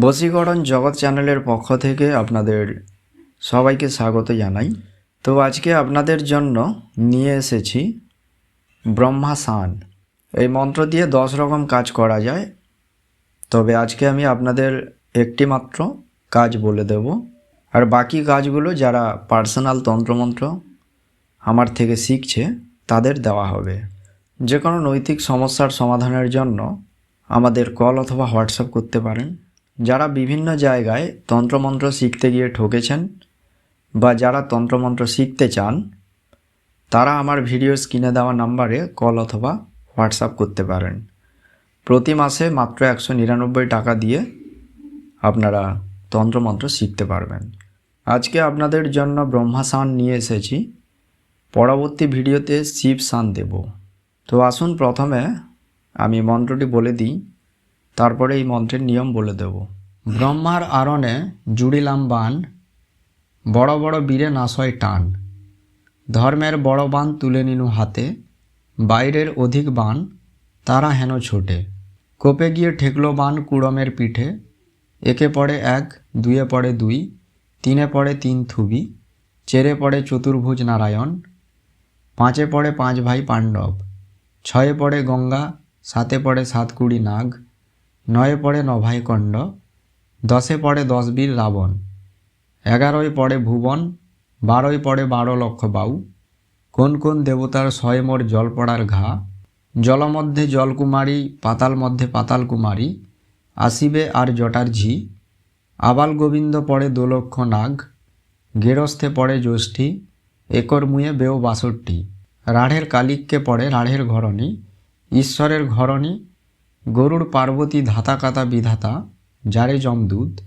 বশীকরণ জগৎ চ্যানেলের পক্ষ থেকে আপনাদের সবাইকে স্বাগত জানাই। তো আজকে আপনাদের জন্য নিয়ে এসেছি ব্রহ্মাসান। এই মন্ত্র দিয়ে দশ রকম কাজ করা যায়। তবে আজকে আমি আপনাদের একটি মাত্র কাজ বলে দেব। আর বাকি কাজগুলো যারা পার্সোনাল তন্ত্রমন্ত্র আমার থেকে শিখছে, তাদের দেওয়া হবে। যে কোনো নৈতিক সমস্যার সমাধানের জন্য আমাদের কল অথবা হোয়াটসঅ্যাপ করতে পারেন। যারা বিভিন্ন জায়গায় তন্ত্রমন্ত্র শিখতে গিয়ে ঠকেছেন বা যারা তন্ত্রমন্ত্র শিখতে চান, তারা আমার ভিডিও স্ক্রিনে দেওয়া নাম্বারে কল অথবা হোয়াটসঅ্যাপ করতে পারেন। প্রতি মাসে মাত্র একশো নিরানব্বই টাকা দিয়ে আপনারা তন্ত্রমন্ত্র শিখতে পারবেন। আজকে আপনাদের জন্য ব্রহ্মাসান নিয়ে এসেছি। পরবর্তী ভিডিওতে শিব সান দেব। তো আসুন প্রথমে আমি মন্ত্রটি বলে দিই। তারপরে এই মন্ত্রের নিয়ম বলে দেব। ব্রহ্মার আরণে জুড়িলাম বান বড় বড় বীরে নাশয় টান। ধর্মের বড় বান তুলে নিনু হাতে, বাইরের অধিক বান তারা হেন ছোটে। কোপে গিয়ে ঠেকলো বান কুড়মের পিঠে, একে পড়ে এক, দুয়ে পড়ে দুই, তিনে পড়ে তিন থুবি, চেরে পড়ে চতুর্ভুজ নারায়ণ, পাঁচে পড়ে পাঁচ ভাই পাণ্ডব, ছয়ে পড়ে গঙ্গা, সাতে পড়ে সাতকুড়ি নাগ নয়ে পড়ে নভাই কণ্ড, দশে পড়ে দশ বীর রাবণ, এগারোয় পড়ে ভুবন, বারোয় পড়ে বারো লক্ষ বাউ কোন কোন দেবতার স্বয়মর জল পড়ার ঘা, জলমধ্যে জলকুমারী, পাতাল মধ্যে পাতাল কুমারী, আসিবে আর জটার ঝি, আবাল গোবিন্দ পড়ে দোলক্ষ নাগ, গেরস্থে পড়ে জ্যোষ্ঠী, একর মুয়ে বেও বাষট্টি, রাঢ়ের কালিককে পড়ে রাঢ়ের ঘরণী, ঈশ্বরের ঘরণী গরুড় পার্বতী ধাতা কাতা বিধাতা, যারে যমদূত,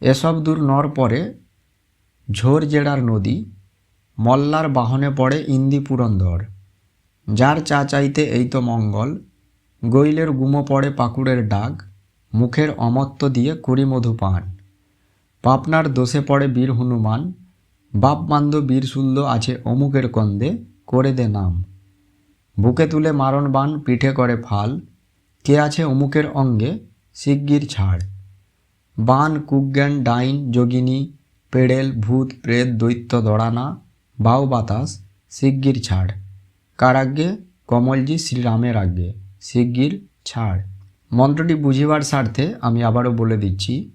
এসব দূর নর পরে ঝোর জেড়ার নদী, মল্লার বাহনে পড়ে ইন্দি পুরন্দর। যার চা চাইতে এই তো মঙ্গল, গৈলের গুমো পড়ে পাকুড়ের ডাক মুখের অমত্ত দিয়ে করি মধু পান। পাপনার দোষে পড়ে বীর হনুমান, বাপ মান্দ বীর শুল্ল আছে অমুকের কন্দে, করে দে নাম। বুকে তুলে মারণ বান পিঠে করে ফাল কে আছে অমুকের অঙ্গে? শিগগির ছাড়। বান, কুজ্ঞান, ডাইন, যোগিনী, পেড়েল, ভূত, প্রেত, দৈত্য, দড়ানা, বাউ বাতাস, শিগগির ছাড়। কার আজ্ঞে কমলজি শ্রীরামের আজ্ঞে। শিগগির ছাড়। মন্ত্রটি বুঝিবার স্বার্থে আমি আবারও বলে দিচ্ছি,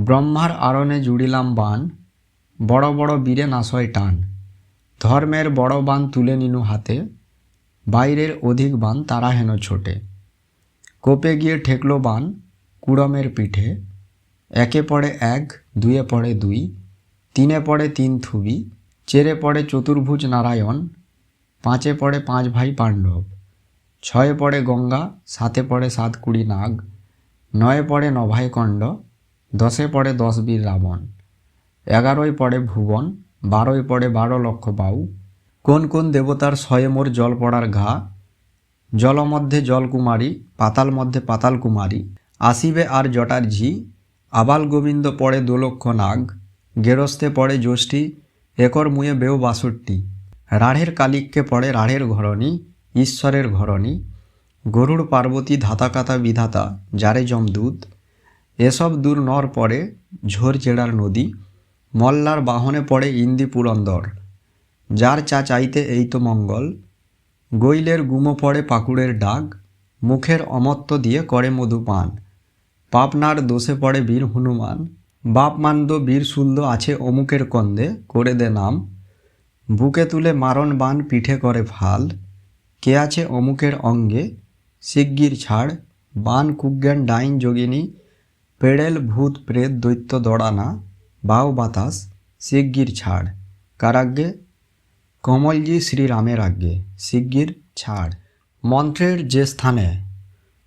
ব্রহ্মার আরণে জুড়িলাম বান, বড় বড় বীরে নাশয় টান। ধর্মের বড় বান তুলে নিনু হাতে, বাইরের অধিক বান তারা হেন ছোটে। কোপে গিয়ে ঠেকলো বান, কুড়মের পিঠে। একে পড়ে এক, দুয়ে পড়ে দুই, তিনে পড়ে তিন থুবি, চেরে পড়ে চতুর্ভুজ নারায়ণ, পাঁচে পড়ে পাঁচ ভাই পাণ্ডব, ছয়ে পড়ে গঙ্গা, সাতে পড়ে সাত কুড়ি নাগ, নয়ে পড়ে নভাই কণ্ড, দশে পড়ে দশ বীর রাবণ এগারোয় পড়ে ভুবন বারোয় পড়ে বারো লক্ষ বাউ, কোন কোন দেবতার স্বয়মোর জল পড়ার ঘা জলমধ্যে জলকুমারী পাতাল মধ্যে পাতাল কুমারী আসিবে আর জটার ঝি, আবাল গোবিন্দ পড়ে দোলক্ষ নাগ গেরস্তে পড়ে জ্যোষ্ঠী, একর মুয়ে বেও বাষট্টি, রাঢ়ের কালিককে পড়ে রাঢ়ের ঘরণী, ঈশ্বরের ঘরণী, গরুড় পার্বতী ধাতাকাতা বিধাতা, যারে যমদূত, এসব দূর নর পড়ে ঝোর চেড়ার নদী, মল্লার বাহনে পড়ে ইন্দি পুরন্দর যার চা চাইতে এই তো মঙ্গল গৈলের গুমো পড়ে পাকুড়ের ডাক মুখের অমত্ত দিয়ে করে মধু পান। পাপনার দোষে পড়ে বীর হনুমান, বাপ মান্দ বীর শুল্ল আছে অমুকের কন্দে, করে দে নাম। বুকে তুলে মারণ বান পিঠে করে ফাল, কে আছে অমুকের অঙ্গে, শিগগির ছাড় বান কুজ্ঞান ডাইন যোগিনী, পেড়েল ভূত প্রেত দৈত্য দড়ানা, বাউ বাতাস, শিগগির ছাড়। কারাগ্যে কমলজি শ্রীরামের আজ্ঞে, শিগগির ছাড়। মন্ত্রের যে স্থানে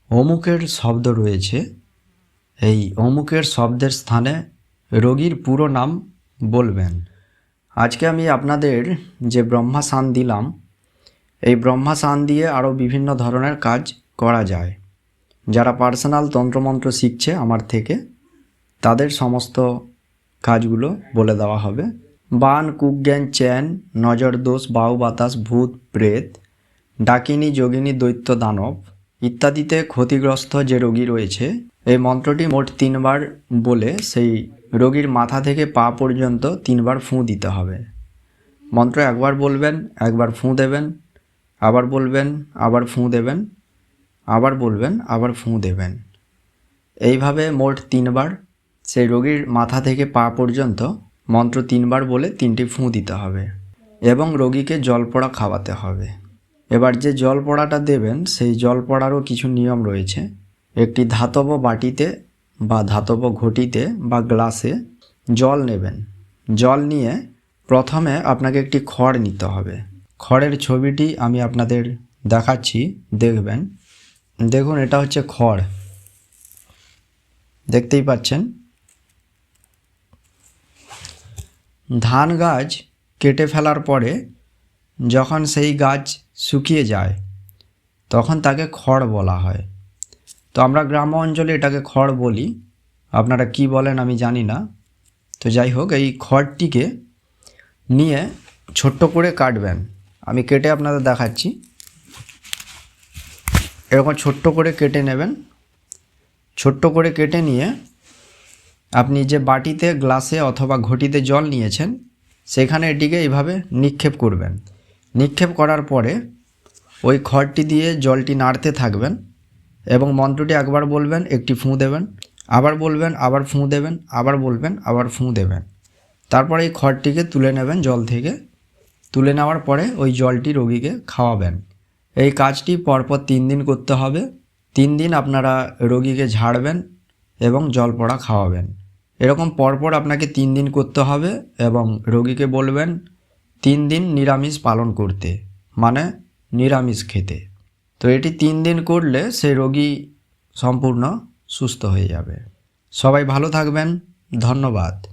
অমুকের শব্দ রয়েছে, এই অমুকের শব্দের স্থানে রোগীর পুরো নাম বলবেন। আজকে আমি আপনাদের যে ব্রহ্মাসান দিলাম, এই ব্রহ্মাসান দিয়ে আরও বিভিন্ন ধরনের কাজ করা যায়। যারা পার্সোনাল তন্ত্রমন্ত্র শিখছে আমার থেকে, তাদের সমস্ত কাজগুলো বলে দেওয়া হবে। বান কুজ্ঞান চ্যান নজর দোষ বাউ বাতাস, ভূত, প্রেত, ডাকিনী, যোগিনী, দৈত্য, দানব ইত্যাদিতে ক্ষতিগ্রস্ত যে রোগী রয়েছে, এই মন্ত্রটি মোট তিনবার বলে সেই রোগীর মাথা থেকে পা পর্যন্ত তিনবার ফুঁ দিতে হবে। মন্ত্র একবার বলবেন, একবার ফুঁ দেবেন, আবার বলবেন, আবার ফুঁ দেবেন, আবার বলবেন, আবার ফুঁ দেবেন। এইভাবে মোট তিনবার সেই রোগীর মাথা থেকে পা পর্যন্ত মন্ত্র তিনবার বলে তিনটি ফুঁ দিতে হবে এবং রোগীকে জল পড়া খাওয়াতে হবে। এবার যে জল পড়াটা দেবেন, সেই জল পড়ারও কিছু নিয়ম রয়েছে। একটি ধাতব বাটিতে বা ধাতব ঘটিতে বা গ্লাসে জল নেবেন। জল নিয়ে প্রথমে আপনাকে একটি খড় নিতে হবে। খড়ের ছবিটি আমি আপনাদের দেখাচ্ছি, দেখবেন। দেখুন, এটা হচ্ছে খড়। দেখতেই পাচ্ছেন? ধান গাছ কেটে ফেলার পরে যখন সেই গাছ শুকিয়ে যায়, তখন তাকে খড় বলা হয়। তো আমরা গ্রাম অঞ্চলে এটাকে খড় বলি। আপনারা কি বলেন আমি জানি না। তো যাই হোক, এই খড়টিকে নিয়ে ছোট্ট করে কাটবেন। আমি কেটে আপনাদের দেখাচ্ছি। এরকম ছোট্ট করে কেটে নেবেন। ছোট্ট করে কেটে নিয়ে আপনি যে বাটিতে, গ্লাসে অথবা ঘটিতে জল নিয়েছেন, সেখানে এটিকে এইভাবে নিক্ষেপ করবেন। নিক্ষেপ করার পরে ওই খড়টি দিয়ে জলটি নাড়তে থাকবেন এবং মন্ত্রটি একবার বলবেন, একটি ফুঁ দেবেন, আবার বলবেন, আবার ফুঁ দেবেন, আবার বলবেন, আবার ফুঁ দেবেন। তারপরে এই খড়টিকে তুলে নেবেন জল থেকে। তুলে নেওয়ার পরে ওই জলটি রোগীকে খাওয়াবেন। এই কাজটি পরপর তিন দিন করতে হবে। তিন দিন আপনারা রোগীকে ঝাড়বেন এবং জল পড়া খাওয়াবেন। এরকম পরপর আপনাকে তিন দিন করতে হবে এবং রোগীকে বলবেন, তিন দিন নিরামিষ পালন করতে মানে নিরামিষ খেতে। তো এটি তিন দিন করলে সেই রোগী সম্পূর্ণ সুস্থ হয়ে যাবে। সবাই ভালো থাকবেন। ধন্যবাদ।